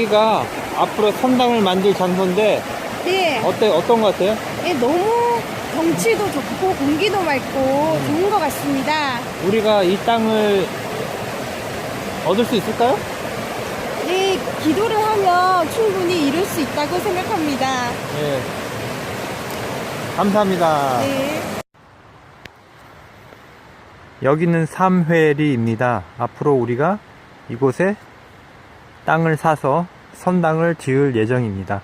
여기가 앞으로 선당을 만들 장소인데 네. 어때 어떤 것 같아요? 네, 너무 경치도 좋고 공기도 맑고 좋은 것 같습니다. 우리가 이 땅을 얻을 수 있을까요? 네, 기도를 하면 충분히 이룰 수 있다고 생각합니다. 네. 감사합니다. 네. 여기는 삼회리입니다. 앞으로 우리가 이곳에 땅을 사서 선당을 지을 예정입니다.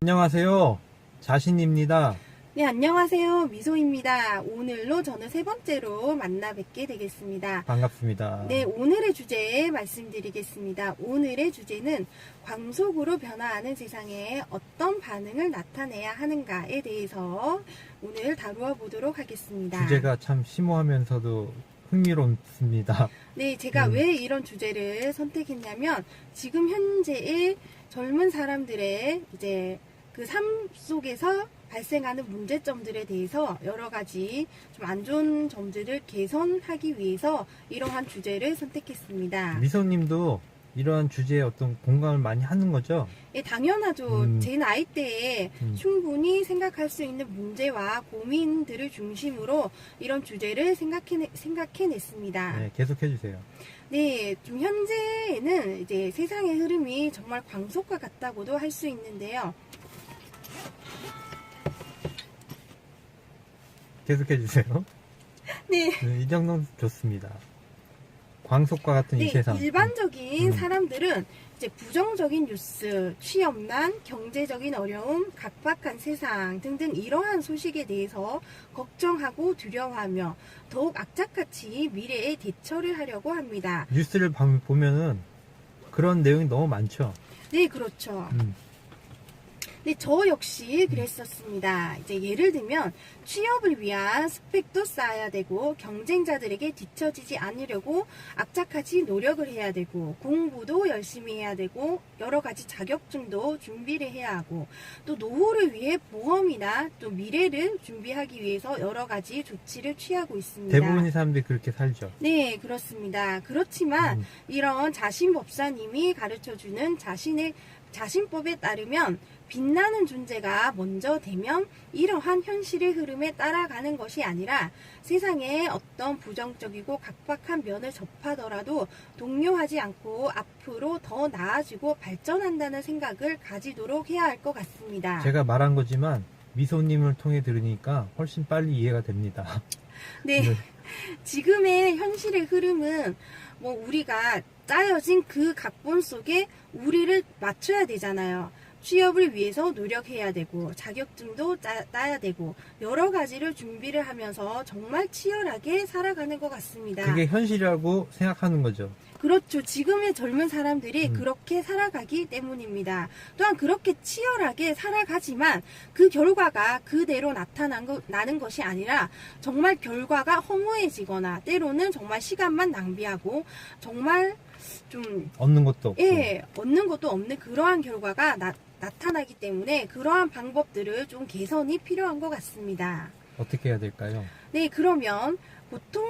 안녕하세요. 자신입니다. 네, 안녕하세요. 미소입니다. 오늘로 저는 세 번째로 만나 뵙게 되겠습니다. 반갑습니다. 네, 오늘의 주제 말씀드리겠습니다. 오늘의 주제는 광속으로 변화하는 세상에 어떤 반응을 나타내야 하는가에 대해서 오늘 다루어 보도록 하겠습니다. 주제가 참 심오하면서도 흥미롭습니다. 네, 제가 음. 왜 이런 주제를 선택했냐면 지금 현재의 젊은 사람들의 이제 그 삶 속에서 발생하는 문제점들에 대해서 여러 가지 좀 안 좋은 점들을 개선하기 위해서 이러한 주제를 선택했습니다. 미소님도 이러한 주제에 어떤 공감을 많이 하는 거죠? 예, 당연하죠. 음. 제 나이 때에 음. 충분히 생각할 수 있는 문제와 고민들을 중심으로 이런 주제를 생각해, 생각해냈습니다. 네, 계속 해주세요. 네, 좀 현재는 이제 세상의 흐름이 정말 광속과 같다고도 할 수 있는데요. 계속 해 주세요. 네. 네, 이 정도는 좋습니다. 광속과 같은 이 네, 세상. 일반적인 음. 사람들은 이제 부정적인 뉴스, 취업난, 경제적인 어려움, 각박한 세상 등등 이러한 소식에 대해서 걱정하고 두려워하며 더욱 악착같이 미래에 대처를 하려고 합니다. 음, 뉴스를 봐- 보면은 그런 내용이 너무 많죠. 네, 그렇죠. 음, 네, 저 역시 그랬었습니다. 이제 예를 들면 취업을 위한 스펙도 쌓아야 되고 경쟁자들에게 뒤처지지 않으려고 악착같이 노력을 해야 되고 공부도 열심히 해야 되고 여러 가지 자격증도 준비를 해야 하고 또 노후를 위해 보험이나 또 미래를 준비하기 위해서 여러 가지 조치를 취하고 있습니다. 대부분의 사람들이 그렇게 살죠. 네, 그렇습니다. 그렇지만 음, 이런 자신 법사님이 가르쳐 주는 자신의 자신법에 따르면 빛나는 존재가 먼저 되면 이러한 현실의 흐름에 따라가는 것이 아니라 세상에 어떤 부정적이고 각박한 면을 접하더라도 동요하지 않고 앞으로 더 나아지고 발전한다는 생각을 가지도록 해야 할 것 같습니다. 제가 말한 거지만 미소님을 통해 들으니까 훨씬 빨리 이해가 됩니다. 네. 네. 지금의 현실의 흐름은 뭐 우리가 짜여진 그 각본 속에 우리를 맞춰야 되잖아요. 취업을 위해서 노력해야 되고 자격증도 따, 따야 되고 여러 가지를 준비를 하면서 정말 치열하게 살아가는 것 같습니다. 그게 현실이라고 생각하는 거죠. 그렇죠. 지금의 젊은 사람들이 음. 그렇게 살아가기 때문입니다. 또한 그렇게 치열하게 살아가지만 그 결과가 그대로 나타난 거, 나는 것이 아니라 정말 결과가 허무해지거나 때로는 정말 시간만 낭비하고 정말 좀 얻는 것도 없고. 예, 얻는 것도 없는 그러한 결과가 나, 나타나기 때문에 그러한 방법들을 좀 개선이 필요한 것 같습니다. 어떻게 해야 될까요? 네, 그러면 보통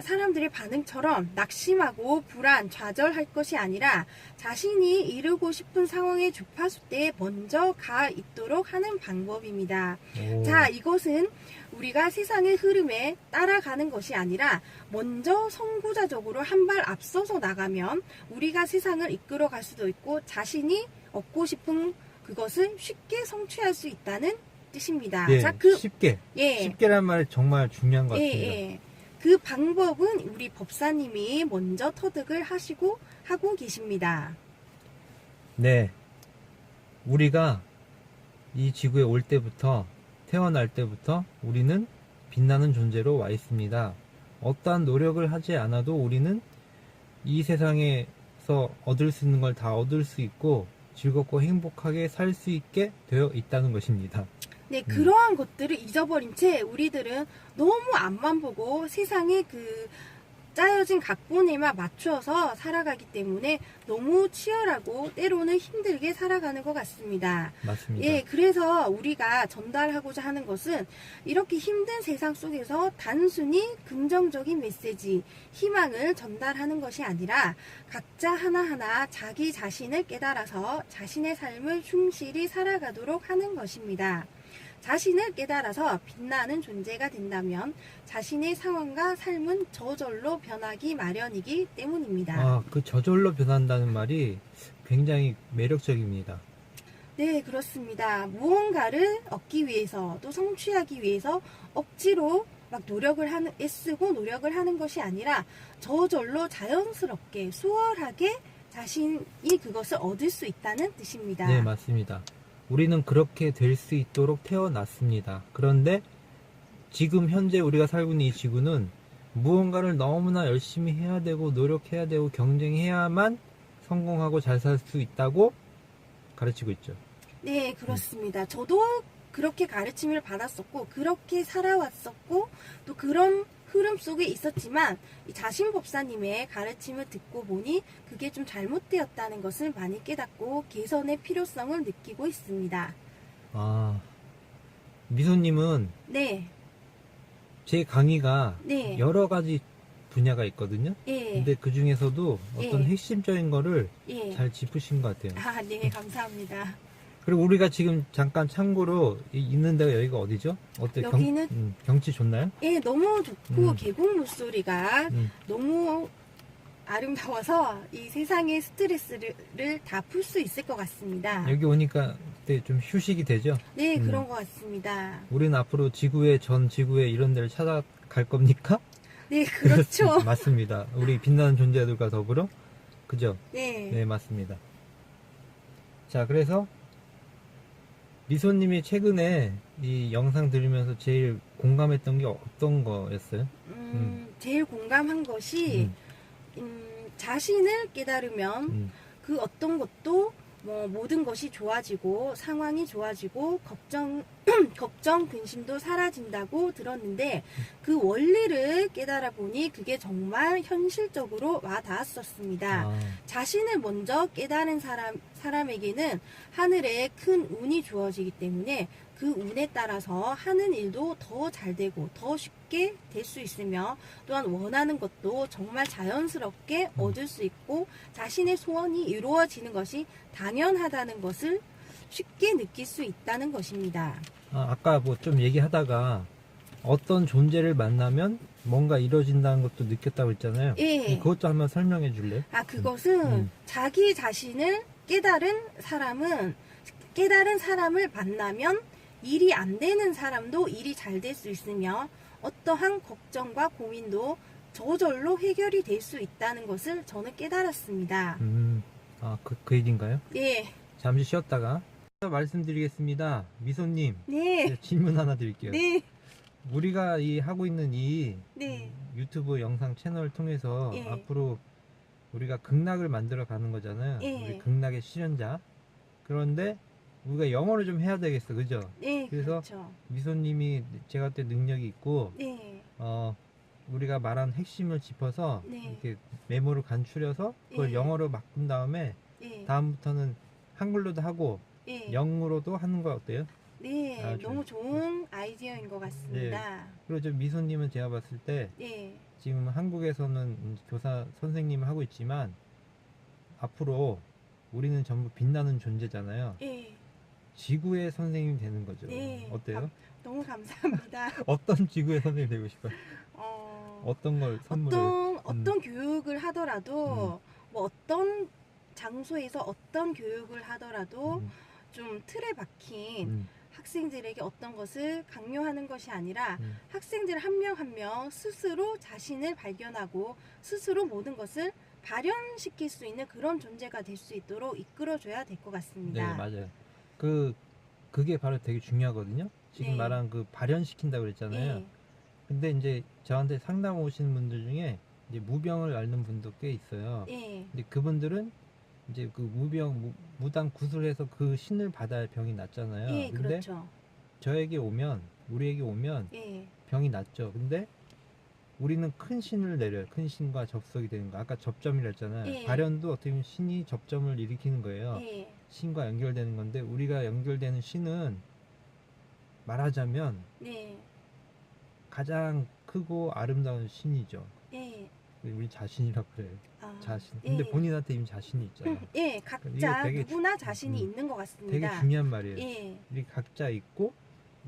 사람들의 반응처럼 낙심하고 불안, 좌절할 것이 아니라 자신이 이루고 싶은 상황의 주파수 때에 먼저 가 있도록 하는 방법입니다. 오, 자, 이것은 우리가 세상의 흐름에 따라가는 것이 아니라 먼저 선구자적으로 한 발 앞서서 나가면 우리가 세상을 이끌어 갈 수도 있고 자신이 얻고 싶은 그것을 쉽게 성취할 수 있다는 뜻입니다. 예, 자, 그, 쉽게. 예. 쉽게란 말이 정말 중요한 것 예, 같습니다. 예. 그 방법은 우리 법사님이 먼저 터득을 하시고 하고 계십니다. 네. 우리가 이 지구에 올 때부터, 태어날 때부터 우리는 빛나는 존재로 와 있습니다. 어떠한 노력을 하지 않아도 우리는 이 세상에서 얻을 수 있는 걸 다 얻을 수 있고 즐겁고 행복하게 살 수 있게 되어 있다는 것입니다. 네, 음. 그러한 것들을 잊어버린 채 우리들은 너무 앞만 보고 세상의 그 짜여진 각본에만 맞춰서 살아가기 때문에 너무 치열하고 때로는 힘들게 살아가는 것 같습니다. 맞습니다. 예, 그래서 우리가 전달하고자 하는 것은 이렇게 힘든 세상 속에서 단순히 긍정적인 메시지, 희망을 전달하는 것이 아니라 각자 하나하나 자기 자신을 깨달아서 자신의 삶을 충실히 살아가도록 하는 것입니다. 자신을 깨달아서 빛나는 존재가 된다면 자신의 상황과 삶은 저절로 변하기 마련이기 때문입니다. 아, 그 저절로 변한다는 말이 굉장히 매력적입니다. 네, 그렇습니다. 무언가를 얻기 위해서 또 성취하기 위해서 억지로 막 노력을 하는, 애쓰고 노력을 하는 것이 아니라 저절로 자연스럽게, 수월하게 자신이 그것을 얻을 수 있다는 뜻입니다. 네, 맞습니다. 우리는 그렇게 될 수 있도록 태어났습니다. 그런데 지금 현재 우리가 살고 있는 이 지구는 무언가를 너무나 열심히 해야 되고 노력해야 되고 경쟁해야만 성공하고 잘 살 수 있다고 가르치고 있죠. 네, 그렇습니다. 저도 그렇게 가르침을 받았었고, 그렇게 살아왔었고, 또 그런 흐름 속에 있었지만, 이 자신 법사님의 가르침을 듣고 보니 그게 좀 잘못되었다는 것을 많이 깨닫고 개선의 필요성을 느끼고 있습니다. 아, 미소님은 네, 제 강의가 네, 여러 가지 분야가 있거든요. 예, 근데 그 중에서도 어떤 예. 핵심적인 거를 예. 잘 짚으신 것 같아요. 아, 네, 감사합니다. 그리고 우리가 지금 잠깐 참고로 이- 있는 데가 여기가 어디죠? 어때? 여기는? 경, 음, 경치 좋나요? 예, 너무 좋고, 음. 계곡 물소리가 음, 너무 아름다워서 이 세상의 스트레스를 다 풀 수 있을 것 같습니다. 여기 오니까 그때 좀 휴식이 되죠? 네, 음. 그런 것 같습니다. 우리는 앞으로 지구의 전 지구의 이런 데를 찾아갈 겁니까? 네, 그렇죠. 맞습니다. 우리 빛나는 존재들과 더불어 그죠? 네. 네, 맞습니다. 자, 그래서 미소님이 최근에 이 영상 들으면서 제일 공감했던 게 어떤 거였어요? 음, 제일 공감한 것이 음, 음, 자신을 깨달으면 음, 그 어떤 것도 뭐 모든 것이 좋아지고 상황이 좋아지고 걱정 걱정 근심도 사라진다고 들었는데 그 원리를 깨달아 보니 그게 정말 현실적으로 와 닿았었습니다. 아, 자신을 먼저 깨달은 사람, 사람에게는 하늘에 큰 운이 주어지기 때문에 그 운에 따라서 하는 일도 더 잘 되고 더 쉽게 될 수 있으며 또한 원하는 것도 정말 자연스럽게 음. 얻을 수 있고 자신의 소원이 이루어지는 것이 당연하다는 것을 쉽게 느낄 수 있다는 것입니다. 아, 아까 뭐 좀 얘기하다가 어떤 존재를 만나면 뭔가 이루어진다는 것도 느꼈다고 했잖아요. 예. 그것도 한번 설명해 줄래요? 아, 그것은 음. 자기 자신을 깨달은 사람은 깨달은 사람을 만나면 일이 안 되는 사람도 일이 잘 될 수 있으며 어떠한 걱정과 고민도 저절로 해결이 될 수 있다는 것을 저는 깨달았습니다. 음, 아, 그, 그 얘기인가요? 네, 잠시 쉬었다가 말씀드리겠습니다. 미소님, 네, 질문 하나 드릴게요. 네, 우리가 이 하고 있는 이 네, 유튜브 영상 채널을 통해서 예. 앞으로 우리가 극락을 만들어 가는 거잖아요. 예. 우리 극락의 실현자. 그런데 우리가 영어를 좀 해야 되겠어, 그죠? 네, 그래서 그렇죠. 미소님이 제가 때 능력이 있고 네, 어 우리가 말한 핵심을 짚어서 네. 이렇게 메모를 간추려서 그걸 예. 영어로 바꾼 다음에 네, 다음부터는 한글로도 하고 네, 영어로도 하는 거 어때요? 네, 아주- 너무 좋은 아이디어인 것 같습니다. 그리고 저 미소님은 제가 봤을 때 네, 지금 한국에서는 음, 교사 선생님을 하고 있지만 앞으로 우리는 전부 빛나는 존재잖아요. 네, 지구의 선생님이 되는 거죠. 네. 어때요? 너무 감사합니다. 어떤 지구의 선생님이 되고 싶어요? 어, 어떤 걸 선물을? 어떤 어떤 교육을 하더라도 음. 뭐 어떤 장소에서 어떤 교육을 하더라도 음, 좀 틀에 박힌 음, 학생들에게 어떤 것을 강요하는 것이 아니라 음. 학생들 한 명 한 명 스스로 자신을 발견하고 스스로 모든 것을 발현시킬 수 있는 그런 존재가 될 수 있도록 이끌어줘야 될 것 네, 같습니다. 맞아요. 그 그게 바로 되게 중요하거든요. 지금 네. 말한 그 발현시킨다고 그랬잖아요. 네, 근데 이제 저한테 상담 오시는 분들 중에 이제 무병을 앓는 분도 꽤 있어요. 네, 근데 그분들은 이제 그 무병 무, 무당 구술해서 그 신을 받아야 병이 낫잖아요. 네, 근데 그렇죠. 저에게 오면 우리에게 오면 네, 병이 낫죠. 근데 우리는 큰 신을 내려요. 큰 신과 접속이 되는 거. 아까 접점이라 했잖아요. 예. 발현도 어떻게 보면 신이 접점을 일으키는 거예요. 예. 신과 연결되는 건데 우리가 연결되는 신은 말하자면 네. 가장 크고 아름다운 신이죠. 예. 우리 자신이라고 그래요. 아, 자신. 예. 근데 본인한테 이미 자신이 있잖아. 예, 각자 되게 누구나 자신이 음, 있는 것 되게 같습니다. 중요한 말이에요. 예. 우리 각자 있고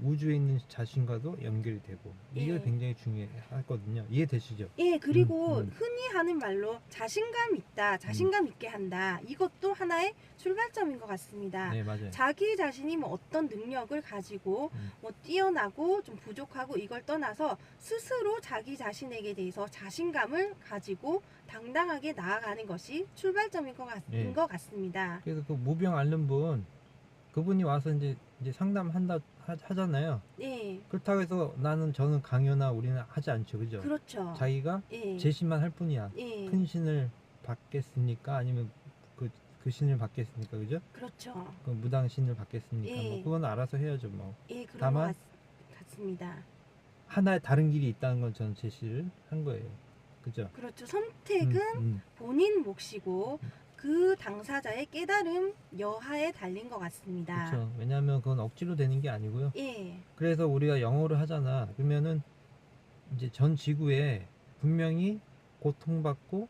우주에 있는 자신과도 연결이 되고 이게 예. 굉장히 중요하거든요. 이해되시죠? 예, 그리고 음, 음. 흔히 하는 말로 자신감 있다, 자신감 있게 한다. 이것도 하나의 출발점인 것 같습니다. 네, 맞아요. 자기 자신이 뭐 어떤 능력을 가지고 음. 뭐 뛰어나고 좀 부족하고 이걸 떠나서 스스로 자기 자신에게 대해서 자신감을 가지고 당당하게 나아가는 것이 출발점인 것, 같, 예. 것 같습니다. 그래서 그 무병 앓는 분 그분이 와서 이제 이제 상담한다 하, 하잖아요. 네, 그렇다고 해서 나는 저는 강요나 우리는 하지 않죠, 그죠? 그렇죠. 자기가 예, 제시만 할 뿐이야. 예, 큰 신을 받겠습니까? 아니면 그, 그 신을 받겠습니까? 그죠? 그렇죠. 그 무당 신을 받겠습니까? 예. 뭐 그건 알아서 해야죠, 뭐. 예, 그런 다만 것 같, 같습니다. 하나의 다른 길이 있다는 건 저는 제시를 한 거예요. 그죠? 그렇죠. 선택은 음, 음. 본인 몫이고 그 당사자의 깨달음 여하에 달린 것 같습니다. 그렇죠. 왜냐하면 그건 억지로 되는 게 아니고요. 예, 그래서 우리가 영어를 하잖아. 그러면은 이제 전 지구에 분명히 고통받고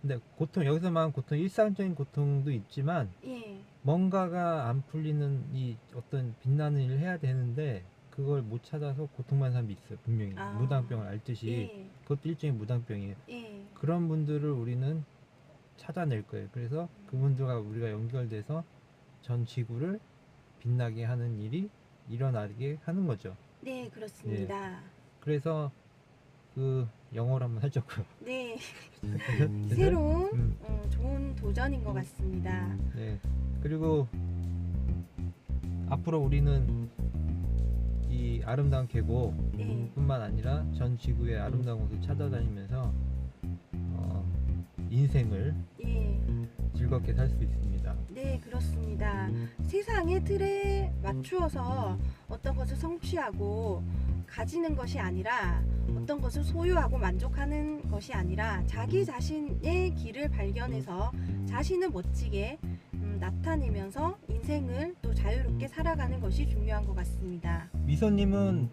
근데 고통 여기서 말하는 고통 일상적인 고통도 있지만 예, 뭔가가 안 풀리는 이 어떤 빛나는 일을 해야 되는데 그걸 못 찾아서 고통받는 사람이 있어요. 분명히 아. 무당병을 앓듯이 예, 그것도 일종의 무당병이에요. 예, 그런 분들을 우리는 찾아낼 거예요. 그래서 그분들과 우리가 연결돼서 전 지구를 빛나게 하는 일이 일어나게 하는 거죠. 네, 그렇습니다. 그래서 그 영어를 한번 해줬고요. 네? 새로운 음. 어, 좋은 도전인 것 같습니다. 네. 그리고 앞으로 우리는 이 아름다운 계곡 네, 뿐만 아니라 전 지구의 아름다운 곳을 찾아다니면서 어, 인생을 예, 즐겁게 살 수 있습니다. 네, 그렇습니다. 세상의 틀에 맞추어서 어떤 것을 성취하고 가지는 것이 아니라 어떤 것을 소유하고 만족하는 것이 아니라 자기 자신의 길을 발견해서 자신을 멋지게 음, 나타내면서 인생을 또 자유롭게 살아가는 것이 중요한 것 같습니다. 미소님은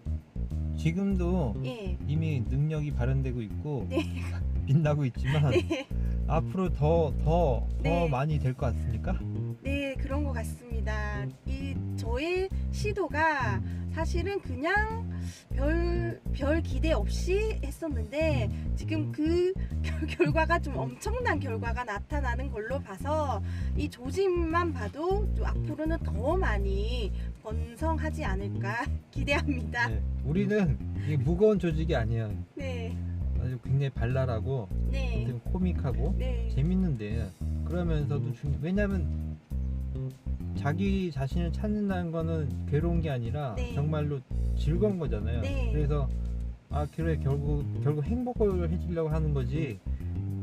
지금도 예, 이미 능력이 발현되고 있고 네. 빛나고 있지만 네, 앞으로 더 더더 네. 많이 될 것 같습니까? 네, 그런 것 같습니다. 이 저의 시도가 사실은 그냥 별, 별 기대 없이 했었는데 지금 그 결- 결과가 좀 엄청난 결과가 나타나는 걸로 봐서 이 조짐만 봐도 좀 앞으로는 더 많이 번성하지 않을까 기대합니다. 네. 우리는 이게 무거운 조직이 아니에요. 네, 아주 굉장히 발랄하고 네, 좀 코믹하고 네, 재밌는데 그러면서도 중요. 왜냐면 자기 자신을 찾는다는 거는 괴로운 게 아니라 네. 정말로 즐거운 거잖아요. 네. 그래서 아 그래 결국 결국 행복을 해주려고 하는 거지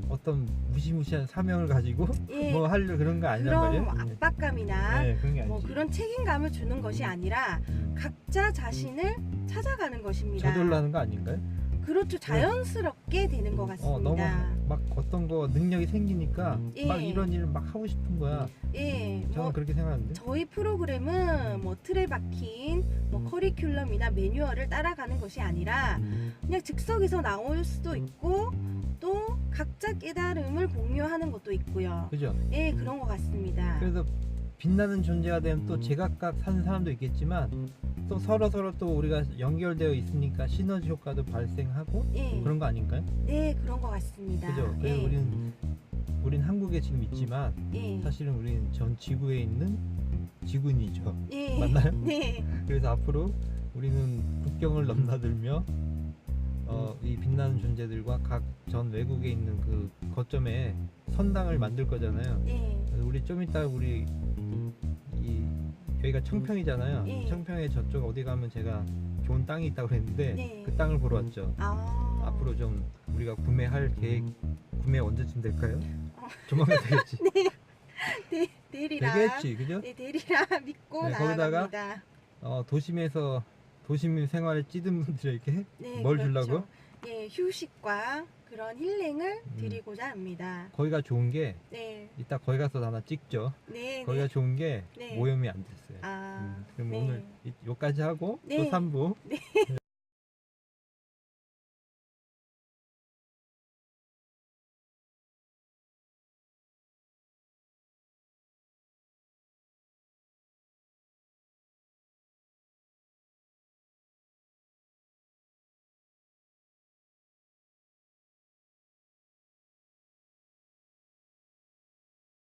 어떤 무시무시한 사명을 가지고 예. 뭐 하려 그런 거 아니란 그런 말이에요. 뭐 압박감이나 네, 그런 게 아니지. 뭐 그런 책임감을 주는 것이 아니라 음. 각자 자신을 찾아가는 것입니다. 저절로 하는 거 아닌가요? 그렇죠. 자연스럽게 되는 것어 너무 같습니다. 막 어떤 거 능력이 생기니까 예. 막 이런 일을 막 하고 싶은 거야. 예, 저는 뭐 그렇게 생각하는데. 저희 프로그램은 뭐 틀에 박힌 뭐 커리큘럼이나 매뉴얼을 따라가는 것이 아니라 그냥 즉석에서 나올 수도 있고 또 각자 깨달음을 공유하는 것도 있고요. 그죠? 예, 그런 것 같습니다. 그래서 빛나는 존재가 되면 또 제각각 사는 사람도 있겠지만 또 서로 서로 또 우리가 연결되어 있으니까 시너지 효과도 발생하고 예, 그런 거 아닌가요? 네, 그런 것 같습니다. 그죠? 그래서 예, 우리는 우린 한국에 지금 있지만 예, 사실은 우리는 전 지구에 있는 지구인이죠. 예, 맞나요? 네, 그래서 앞으로 우리는 국경을 넘나들며 어, 이 빛나는 존재들과 각 전 외국에 있는 그 거점에 선당을 만들 거잖아요. 예, 그래서 우리 좀 이따 우리 이 여기가 청평이잖아요. 예. 청평에 저쪽 어디 가면 제가 좋은 땅이 있다고 그랬는데 네. 그 땅을 보러 왔죠. 아, 앞으로 좀 우리가 구매할 계획 구매 언제쯤 될까요? 어. 조만간 되겠지. 네, 되리라. 되겠지, 그죠? 네, 되리라 믿고 네, 거기다가 나아갑니다. 어, 도심에서 도심 생활에 찌든 분들에게 네, 뭘 그렇죠. 주려고? 예, 휴식과 그런 힐링을 음. 드리고자 합니다. 거기가 좋은 게 네, 이따 거기 가서 하나 찍죠. 네, 거기가 네. 좋은 게 네. 오염이 안 됐어요. 아, 음, 그럼 네. 오늘 이- 여기까지 하고 네. 또 3부